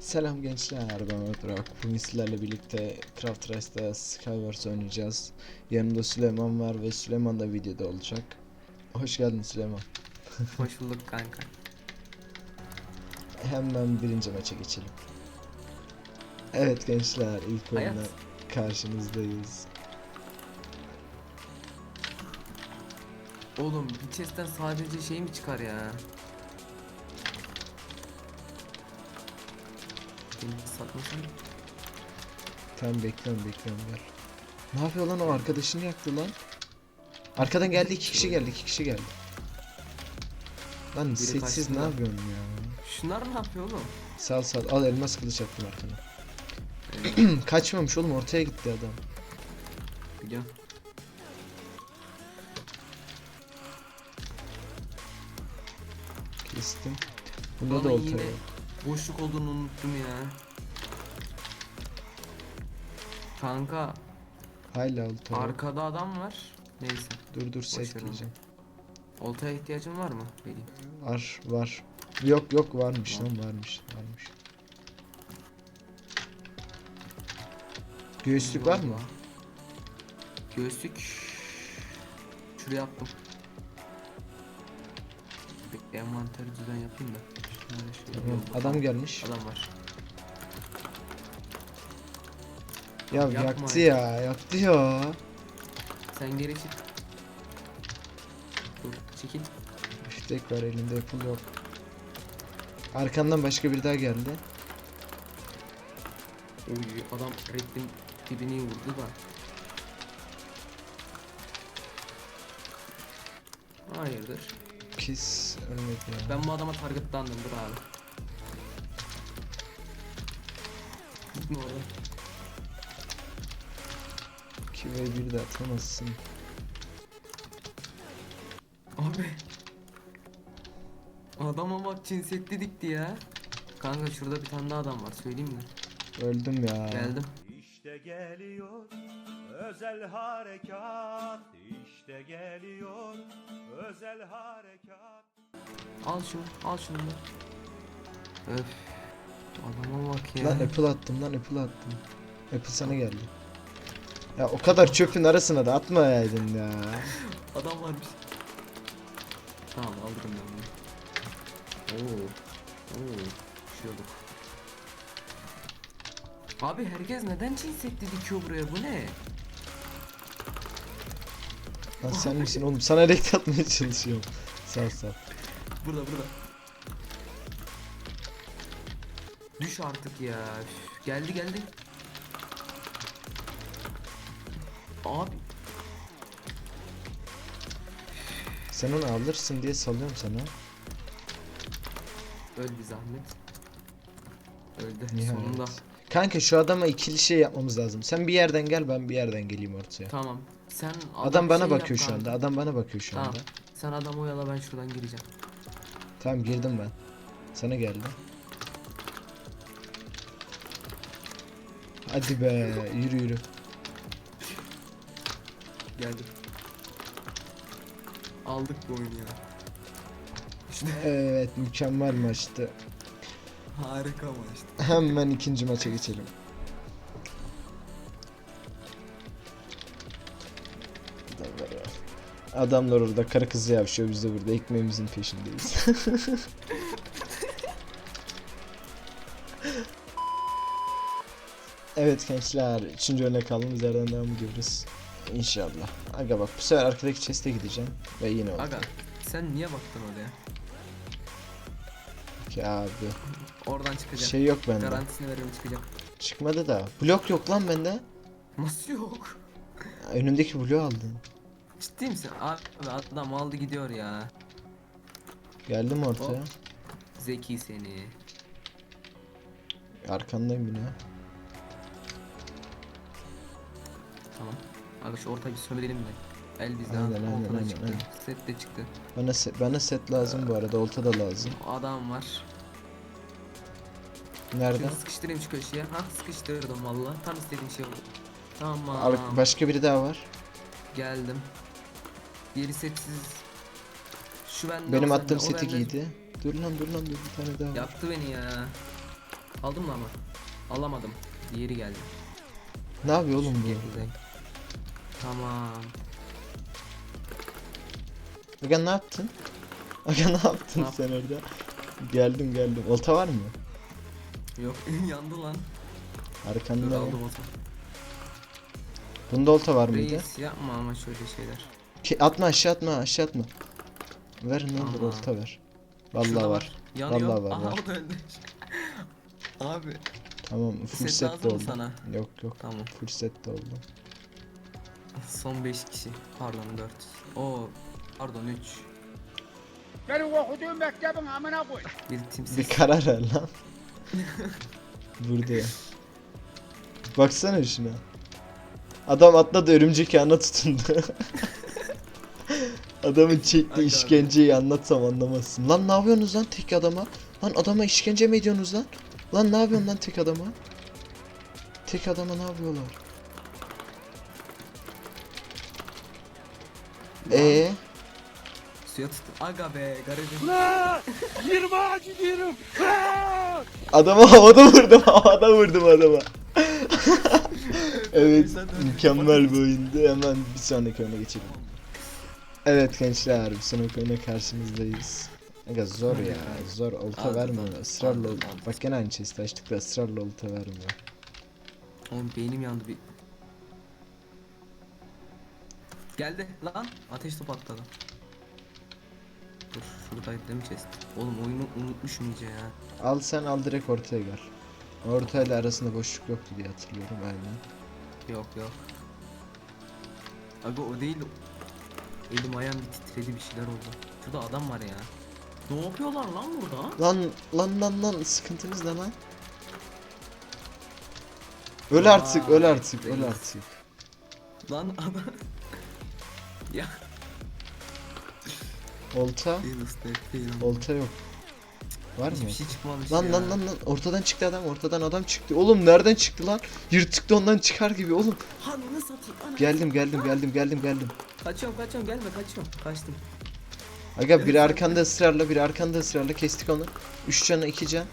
Selam gençler ben Ötrak. Bugün sizlerle birlikte Craft Race'da Skywars oynayacağız. Yanımda Süleyman var ve Süleyman da videoda olacak. Hoş geldin Süleyman. Hoş bulduk kanka. Hemen birinci maça geçelim. Evet gençler ilk Hayat. oyunda karşınızdayız. Oğlum bir chest'ten sadece şey mi çıkar ya? Satmasın. Tamam bekliyorum bekliyorum gel. Ne yapıyor lan o arkadaşını yaktı lan. Arkadan geldi iki kişi geldi iki kişi geldi. Lan sessiz kaçtı ne lan. yapıyorsun ya? Şunlar ne yapıyor oğlum? Sal sal al elmas kılıç attım arkana. Kaçmamış oğlum ortaya gitti adam. biliyorum. Kestim. Bunda Ama da olta yine yok. Boşluk olduğunu unuttum ya. Kanka Hala olta arkada adam var. Neyse. Dur dur diyeceğim. Oltaya ihtiyacın var mı? Vereyim. Var var. Yok yok varmış lan varmış varmış. Göğüslük var mı? Göğüslük şuraya attım. Bir envanteri düzen yapayım da. Adam gelmiş. Adam var. Ya Yapma yaktı ya. ya yaktı ya. Sen geri çık. Dur çekil. Üftek var elinde yapıl yok. Arkandan başka bir daha geldi. Oy adam redin dibini vurdu da. Hayırdır? Pis ölmedi ya. Ben bu adama targetlandım dur abi. Gitme oradan. 2 ve 1 de atamazsın. Abi. Adama bak cinsetli dikti ya. Kanka şurada bir tane daha adam var söyleyeyim mi? Öldüm ya. Geldim. İşte geliyor özel harekat işte geliyor özel harekat Al şunu al şunu. Öf. Adama bak ya. Lan Apple attım lan Apple attım. Apple sana geldi. Ya o kadar çöpün arasına da atmayaydın ya. Adam varmış. Tamam alırım ben bunu. Oo. Oo. Düşüyorduk. Abi herkes neden cinsetli dikiyor buraya bu ne? Lan sen misin oğlum? Sana renk atmaya çalışıyorum. Sağ sağ. Burada burada. Düş artık ya. Üf, Geldi geldi. Abi Sen onu alırsın diye salıyorum sana. öl bir zahmet. Öldü Nihayet. sonunda. Kanka şu adama ikili şey yapmamız lazım. Sen bir yerden gel ben bir yerden geleyim ortaya. Tamam. Sen Adam bana şey yap bakıyor şu kanka. anda. Adam bana bakıyor şu Tamam. anda. Sen adam oyala ben şuradan gireceğim. Tamam girdim ben. Sana geldim. Hadi be yürü yürü. Geldim. Aldık bu oyunu ya. İşte Evet mükemmel maçtı. harika maçtı. Hemen ikinci maça geçelim. Adamlar orada karı kızı yapışıyor biz de burada ekmeğimizin peşindeyiz. evet gençler üçüncü örnek aldığımız yerden devam ediyoruz. İnşallah. Aga bak bu sefer arkadaki chest'e gideceğim ve yine oldu. Aga sen niye baktın oraya? Ki abi. Oradan çıkacak. Şey yok bende. Garantisini veririm çıkacak. Çıkmadı da. Blok yok lan bende. Nasıl yok? Önümdeki bloğu aldın. Ciddi misin? Abi adam aldı gidiyor ya. Geldim ortaya. Hop. Zeki seni. Arkandayım yine. Tamam. Abi şu ortayı bir sömürelim de. El bizden. Aynen, aynen, aynen, çıktı. aynen. Set de çıktı. Bana set, bana set lazım bu arada. Olta da lazım. Adam var. Nerede? Şunu sıkıştırayım şu köşeye. Ha sıkıştırdım valla. Tam istediğim şey oldu. Tamam. Ar- başka biri daha var. Geldim. Diğeri setsiz. Şu bende Benim o attığım o seti bende. giydi. Dur lan dur lan dur bir tane daha var. Yaktı beni ya. Aldım mı ama? Alamadım. Diğeri geldi. Ne yapıyor oğlum bu? Gerideyim. Tamam. Aga ne yaptın? Aga ne yaptın Ne sen orada? Geldim geldim. Olta var mı? Yok yandı lan. Dur Arkanda var. aldım o zaman. Bunda olta var mıydı? Reis yapma ama şöyle şeyler. Atma aşağı atma aşağı atma. Ver ne olur olta ver. Vallahi Şurada var. Yanıyor. Vallahi var, Aha var. o da öldü. Abi Tamam full set set, de oldu. sana? Yok yok. Tamam. Full set de oldu. Son 5 kişi. Pardon 4. Oo pardon 3. Benim okuduğum mektebin amına koy. Bir timsiz. Bir karar ver lan. Burada ya. Baksana şuna. Adam atladı örümcek ağına tutundu. Adamın çektiği işkenceyi anlatsam anlamazsın. Lan ne yapıyorsunuz lan tek adama? Lan adama işkence mi ediyorsunuz lan? Lan ne yapıyorsun lan tek adama? Tek adama ne yapıyorlar? Ee, Suya tut. Aga be garibim. adama havada vurdum, havada vurdum adama. evet, mükemmel bir oyundu. Hemen bir sonraki oyuna geçelim. Evet gençler, bir sonraki oyuna karşınızdayız. Aga zor ya, zor. Olta Aldım, vermiyor. aldım, Israrla, aldım, aldım. bak gene aynı chest'i açtık da ısrarla olta vermiyor. Oğlum beynim yandı bir. Geldi lan. Ateş top atladı. Dur şuradaydı değil mi chest? Oğlum oyunu unutmuşum iyice ya. Al sen al direkt ortaya gel. Ortayla arasında boşluk yoktu diye hatırlıyorum aynen. Yok yok. Aga o değil. Elim ayağım bir titredi bir şeyler oldu. Şurada adam var ya. Ne yapıyorlar lan burada? Lan lan lan lan sıkıntımız ne lan? Öl Vay, artık öl artık öl reis. artık. Lan adam. ya. Olta olta yok. Var mı? Hiçbir şey çıkmamış Lan ya. lan lan lan ortadan çıktı adam ortadan adam çıktı. Oğlum nereden çıktı lan? Yırtık da ondan çıkar gibi oğlum. Hanını satayım ana. Geldim geldim geldim geldim geldim. Kaçıyorum kaçıyorum gelme kaçıyorum. Kaçtım. Aga biri arkanda ısrarla biri arkanda ısrarla kestik onu. 3 canı 2 can.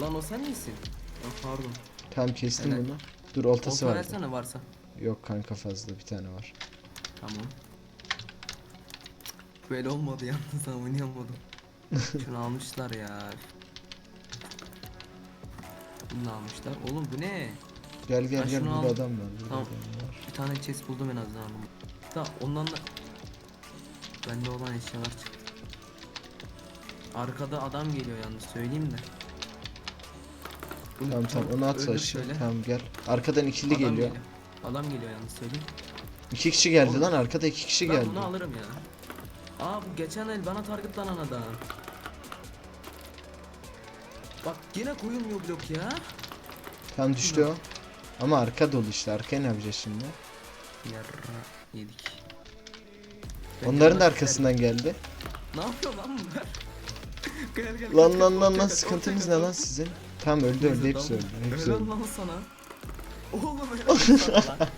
Lan o sen misin? Ya pardon. Tamam kestim Helal. bunu. Dur oltası Olta vardı. versene varsa. Yok kanka fazla bir tane var. Tamam. Böyle olmadı yalnız ha oynayamadım. Şunu almışlar ya. Bunu almışlar. Oğlum bu ne? Gel gel Ben gel şunu burada al- adam var. Burada Tamam. adam var. Bir tane chest buldum en azından. Da ondan da bende olan eşyalar çıktı. Arkada adam geliyor yalnız söyleyeyim de. Bunu Tamam tamam onu at öldür aşağı. şöyle. Tamam gel. Arkadan ikili Adam geliyor. Adam geliyor yalnız söyleyeyim. İki kişi geldi Oğlum, lan arkada iki kişi ben geldi. bunu alırım ya. Aa bu geçen el bana targetlanan adam. Bak yine koyulmuyor blok ya. Tam düştü o. Ama arka dolu işte. Arkaya ne yapacağız şimdi? Yarra yedik. Onların da arkasından geldi. Ne yapıyor lan bunlar? gel gel. Lan lan lan lan sıkıntınız ne lan sizin? Tamam öldü öldü hepsi öldü. Hepsi öldü. lan sana. Oğlum helal sana lan.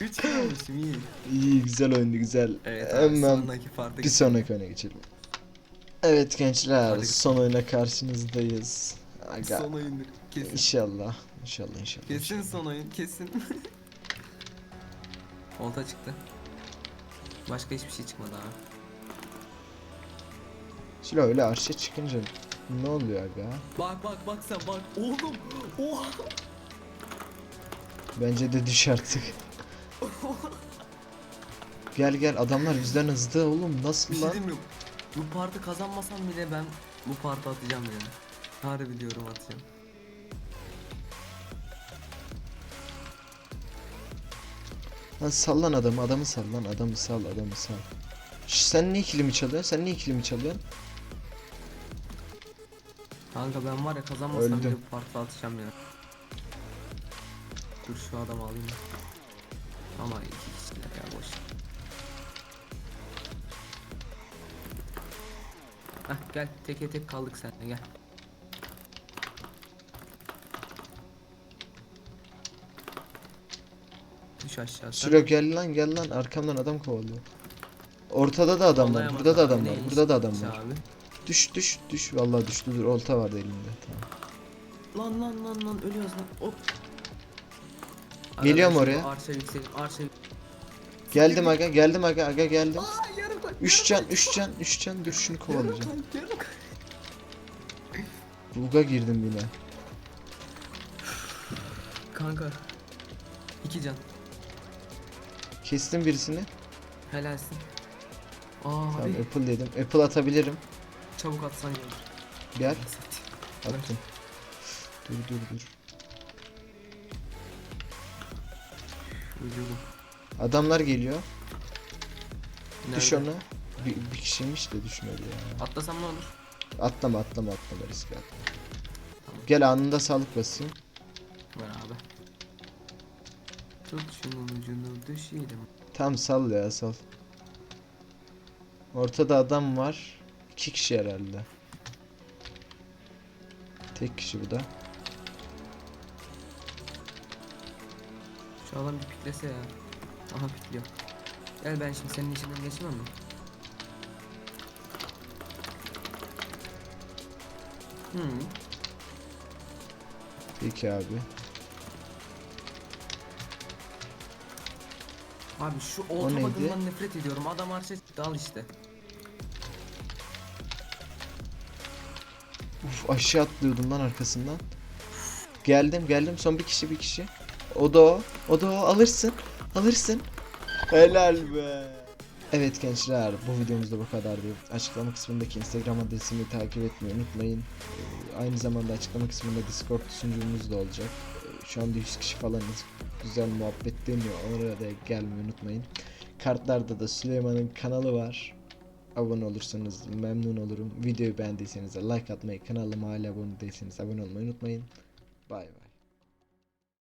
Üç kere almışım iyi. İyi güzel oyundu güzel. Evet abi Hemen sonraki farklı bir sonraki oyuna geçelim. Evet gençler Hadi. son oyuna karşınızdayız. Aga Son oyun kesin. inşallah. İnşallah inşallah. Kesin son oyun kesin. Olta çıktı. Başka hiçbir şey çıkmadı abi. Şimdi öyle arşa çıkınca ne oluyor aga? Bak bak bak sen bak. Oğlum. Oha. Bence de düş artık. Gel gel adamlar bizden hızlı oğlum Bir nasıl şey lan? diyeyim mi? Bu partı kazanmasam bile ben bu partı atacağım yani. Harbi diyorum atacağım. Lan sallan adamı adamı sal lan adamı sal adamı sal. Şş, sen niye kilimi çalıyorsun? Sen niye kilimi çalıyorsun? Kanka ben var ya kazanmasam Öldüm. bile bu atacağım ya. Dur şu adamı alayım. Ama iki kişiler ya boş. Heh gel teke tek kaldık seninle gel. Düş aşağı. Sülo gel lan gel lan arkamdan adam kovalıyor. Ortada da adam var. Burada da adam var. Burada da adam var. Düş düş düş. Vallahi düştü dur olta vardı elimde. Tamam. Lan lan lan lan ölüyoruz lan. Hop. Geliyorum oraya. Arşa yükselim. Arşa Geldim aga geldim aga aga geldim. Aa yarım kalp. 3 can 3 can 3 can dur şunu kovalayacağım. Buga girdim yine. Kanka. İki can. Kestim birisini. Helalsin. Aa Tamam abi. Apple dedim. Apple atabilirim. Çabuk atsan gelir. Gel attım. Dur dur dur. Vücudum. Adamlar geliyor. Düş ona. Bir, bir kişiymiş de düşmedi ya. Atlasam ne olur? Atlama atlama atlama riske atma. Gel anında sağlık basayım. Tut şunun ucunu düşelim. Tam sal ya sal. Ortada adam var. İki kişi herhalde. Tek kişi bu da. Şu adam bir piklese ya. Aha pikliyor. Gel ben şimdi senin içinden geçmem mi? Hmm. Peki abi. Abi şu O olta neydi? nefret ediyorum. Adam arşa çıktı al işte. Uf aşağı atlıyordum lan arkasından. Geldim geldim son bir kişi bir kişi. O da o. O da o alırsın. Alırsın. Helal be. Evet gençler bu videomuzda bu kadardı. Açıklama kısmındaki Instagram adresimi takip etmeyi unutmayın. Aynı zamanda açıklama kısmında Discord sunucumuz da olacak. Şu anda 100 kişi falanız. Güzel muhabbet dönüyor. Oraya da gelmeyi unutmayın. Kartlarda da Süleyman'ın kanalı var. Abone olursanız memnun olurum. Videoyu beğendiyseniz like atmayı, kanalıma hala abone değilseniz abone olmayı unutmayın. Bay bay.